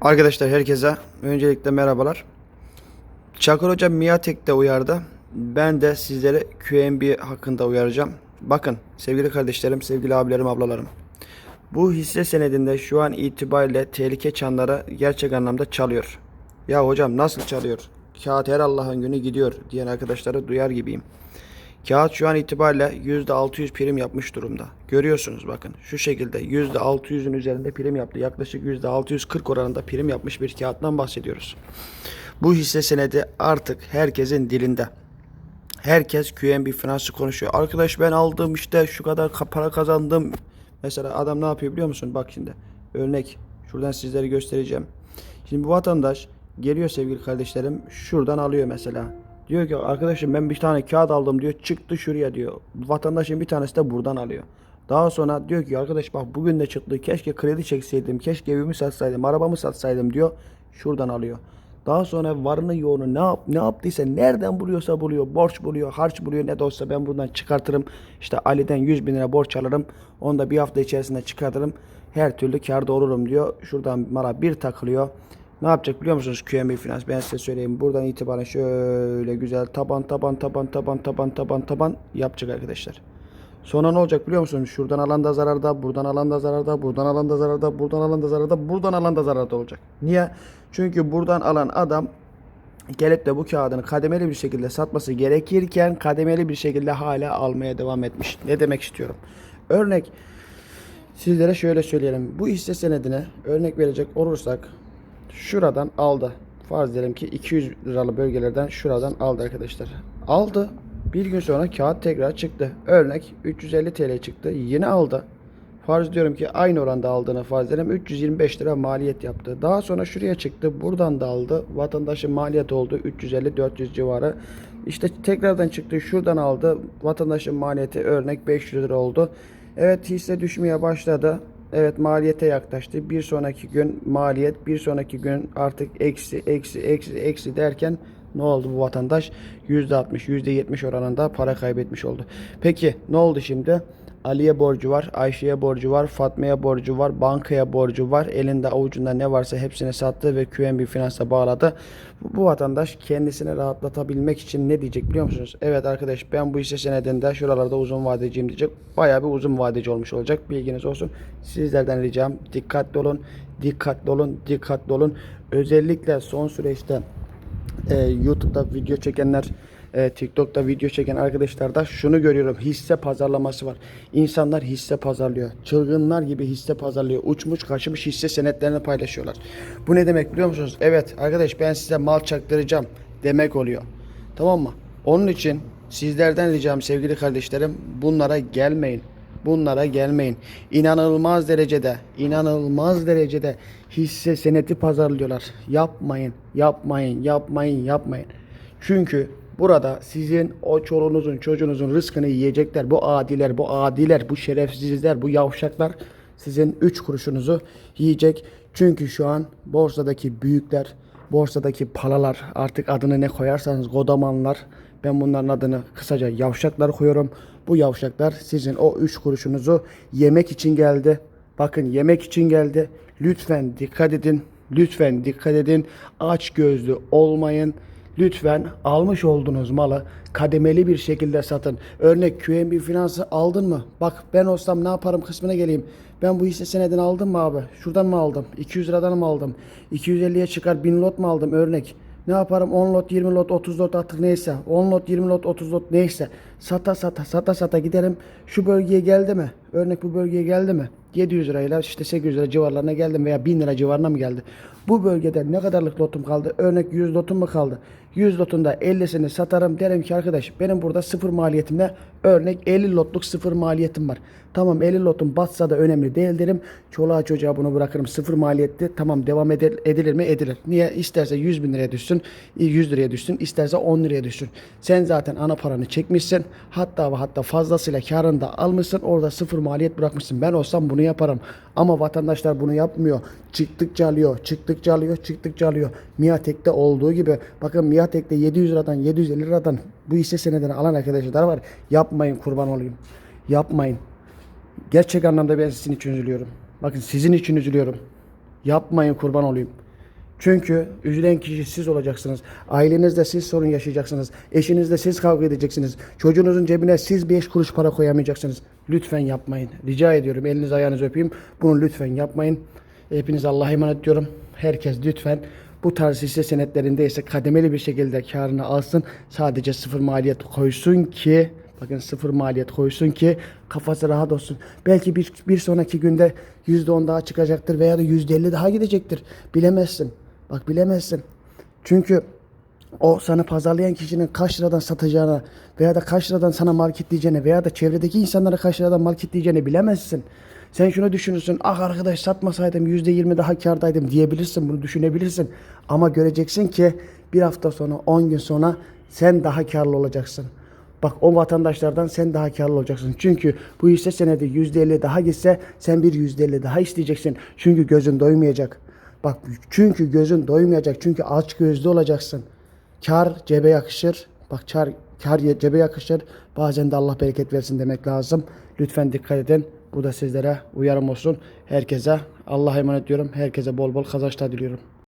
Arkadaşlar herkese öncelikle merhabalar. Çakır Hoca Miatek'te uyardı. Ben de sizlere QNB hakkında uyaracağım. Bakın sevgili kardeşlerim, sevgili abilerim, ablalarım. Bu hisse senedinde şu an itibariyle tehlike çanları gerçek anlamda çalıyor. Ya hocam nasıl çalıyor? Kağıt her Allah'ın günü gidiyor diyen arkadaşları duyar gibiyim. Kağıt şu an itibariyle %600 prim yapmış durumda. Görüyorsunuz bakın şu şekilde %600'ün üzerinde prim yaptı. Yaklaşık %640 oranında prim yapmış bir kağıttan bahsediyoruz. Bu hisse senedi artık herkesin dilinde. Herkes QNB finansı konuşuyor. Arkadaş ben aldım işte şu kadar ka- para kazandım. Mesela adam ne yapıyor biliyor musun? Bak şimdi örnek şuradan sizlere göstereceğim. Şimdi bu vatandaş geliyor sevgili kardeşlerim şuradan alıyor mesela. Diyor ki arkadaşım ben bir tane kağıt aldım diyor çıktı şuraya diyor. Vatandaşın bir tanesi de buradan alıyor. Daha sonra diyor ki arkadaş bak bugün de çıktı keşke kredi çekseydim keşke evimi satsaydım arabamı satsaydım diyor. Şuradan alıyor. Daha sonra varını yoğunu ne yap ne yaptıysa nereden buluyorsa buluyor. Borç buluyor, harç buluyor. Ne de olsa ben buradan çıkartırım. İşte Ali'den 100 bin lira borç alırım. Onu da bir hafta içerisinde çıkartırım. Her türlü kârda olurum diyor. Şuradan mara bir takılıyor. Ne yapacak biliyor musunuz QNB Finans? Ben size söyleyeyim. Buradan itibaren şöyle güzel taban taban taban taban taban taban taban yapacak arkadaşlar. Sonra ne olacak biliyor musunuz? Şuradan alan da zararda, buradan alan da zararda, buradan alan da zararda, buradan alan da zararda, buradan alan da zararda olacak. Niye? Çünkü buradan alan adam gelip de bu kağıdını kademeli bir şekilde satması gerekirken kademeli bir şekilde hala almaya devam etmiş. Ne demek istiyorum? Örnek sizlere şöyle söyleyelim. Bu hisse senedine örnek verecek olursak şuradan aldı. Farz edelim ki 200 liralı bölgelerden şuradan aldı arkadaşlar. Aldı. Bir gün sonra kağıt tekrar çıktı. Örnek 350 TL çıktı. Yine aldı. Farz diyorum ki aynı oranda aldığını farz edelim. 325 lira maliyet yaptı. Daha sonra şuraya çıktı. Buradan da aldı. Vatandaşın maliyet oldu 350-400 civarı. İşte tekrardan çıktı. Şuradan aldı. Vatandaşın maliyeti örnek 500 lira oldu. Evet hisse düşmeye başladı. Evet maliyete yaklaştı. Bir sonraki gün maliyet, bir sonraki gün artık eksi, eksi, eksi, eksi derken ne oldu bu vatandaş? %60, %70 oranında para kaybetmiş oldu. Peki ne oldu şimdi? Ali'ye borcu var, Ayşe'ye borcu var, Fatma'ya borcu var, bankaya borcu var. Elinde avucunda ne varsa hepsini sattı ve QNB Finans'a bağladı. Bu, vatandaş kendisini rahatlatabilmek için ne diyecek biliyor musunuz? Evet arkadaş ben bu hisse senedinde şuralarda uzun vadeciyim diyecek. Bayağı bir uzun vadeci olmuş olacak. Bilginiz olsun. Sizlerden ricam dikkatli olun, dikkatli olun, dikkatli olun. Özellikle son süreçte e, YouTube'da video çekenler, e, TikTok'ta video çeken arkadaşlarda şunu görüyorum. Hisse pazarlaması var. İnsanlar hisse pazarlıyor. Çılgınlar gibi hisse pazarlıyor. Uçmuş kaçmış hisse senetlerini paylaşıyorlar. Bu ne demek biliyor musunuz? Evet arkadaş ben size mal çaktıracağım demek oluyor. Tamam mı? Onun için sizlerden ricam sevgili kardeşlerim bunlara gelmeyin. Bunlara gelmeyin. İnanılmaz derecede, inanılmaz derecede hisse seneti pazarlıyorlar. Yapmayın, yapmayın, yapmayın, yapmayın. Çünkü burada sizin o çoluğunuzun, çocuğunuzun rızkını yiyecekler. Bu adiler, bu adiler, bu şerefsizler, bu yavşaklar sizin 3 kuruşunuzu yiyecek. Çünkü şu an borsadaki büyükler, borsadaki palalar artık adını ne koyarsanız godamanlar ben bunların adını kısaca yavşaklar koyuyorum. Bu yavşaklar sizin o 3 kuruşunuzu yemek için geldi. Bakın yemek için geldi. Lütfen dikkat edin. Lütfen dikkat edin. Aç gözlü olmayın. Lütfen almış olduğunuz malı kademeli bir şekilde satın. Örnek QNB Finans'ı aldın mı? Bak ben olsam ne yaparım kısmına geleyim. Ben bu hisse senedini aldım mı abi? Şuradan mı aldım? 200 liradan mı aldım? 250'ye çıkar 1000 lot mu aldım? Örnek. Ne yaparım? 10 lot, 20 lot, 30 lot artık neyse. 10 lot, 20 lot, 30 lot neyse. Sata sata sata sata giderim. Şu bölgeye geldi mi? Örnek bu bölgeye geldi mi? 700 lirayla işte 800 lira civarlarına geldim veya 1000 lira civarına mı geldi? Bu bölgede ne kadarlık lotum kaldı? Örnek 100 lotum mu kaldı? 100 lotunda 50'sini satarım derim ki arkadaş benim burada sıfır maliyetimle örnek 50 lotluk sıfır maliyetim var. Tamam 50 lotum batsa da önemli değil derim. Çoluğa çocuğa bunu bırakırım sıfır maliyetli. Tamam devam edil- edilir mi? Edilir. Niye? İsterse 100 bin liraya düşsün, 100 liraya düşsün, isterse 10 liraya düşsün. Sen zaten ana paranı çekmişsin. Hatta ve hatta fazlasıyla karını da almışsın. Orada sıfır maliyet bırakmışsın. Ben olsam bunu yaparım. Ama vatandaşlar bunu yapmıyor. Çıktıkça alıyor, çıktıkça alıyor, çıktıkça alıyor. Miatek'te olduğu gibi. Bakın Miatek'te 700 liradan, 750 liradan bu hisse senedini alan arkadaşlar var. Yapmayın kurban olayım. Yapmayın. Gerçek anlamda ben sizin için üzülüyorum. Bakın sizin için üzülüyorum. Yapmayın kurban olayım. Çünkü üzülen kişi siz olacaksınız. Ailenizde siz sorun yaşayacaksınız. Eşinizle siz kavga edeceksiniz. Çocuğunuzun cebine siz 5 kuruş para koyamayacaksınız. Lütfen yapmayın. Rica ediyorum. Eliniz ayağınızı öpeyim. Bunu lütfen yapmayın. Hepiniz Allah'a emanet diyorum. Herkes lütfen bu tarz hisse senetlerinde ise kademeli bir şekilde karını alsın. Sadece sıfır maliyet koysun ki bakın sıfır maliyet koysun ki kafası rahat olsun. Belki bir, bir sonraki günde %10 daha çıkacaktır veya da %50 daha gidecektir. Bilemezsin. Bak bilemezsin. Çünkü o sana pazarlayan kişinin kaç liradan satacağını veya da kaç liradan sana marketleyeceğini veya da çevredeki insanlara kaç liradan marketleyeceğini bilemezsin. Sen şunu düşünürsün. Ah arkadaş satmasaydım %20 daha kardaydım diyebilirsin. Bunu düşünebilirsin. Ama göreceksin ki bir hafta sonra 10 gün sonra sen daha karlı olacaksın. Bak o vatandaşlardan sen daha karlı olacaksın. Çünkü bu hisse senedi %50 daha gitse sen bir %50 daha isteyeceksin. Çünkü gözün doymayacak. Bak çünkü gözün doymayacak. Çünkü aç gözlü olacaksın. Kar cebe yakışır. Bak kar, kar cebe yakışır. Bazen de Allah bereket versin demek lazım. Lütfen dikkat edin. Bu da sizlere uyarım olsun. Herkese Allah'a emanet diyorum. Herkese bol bol kazançlar diliyorum.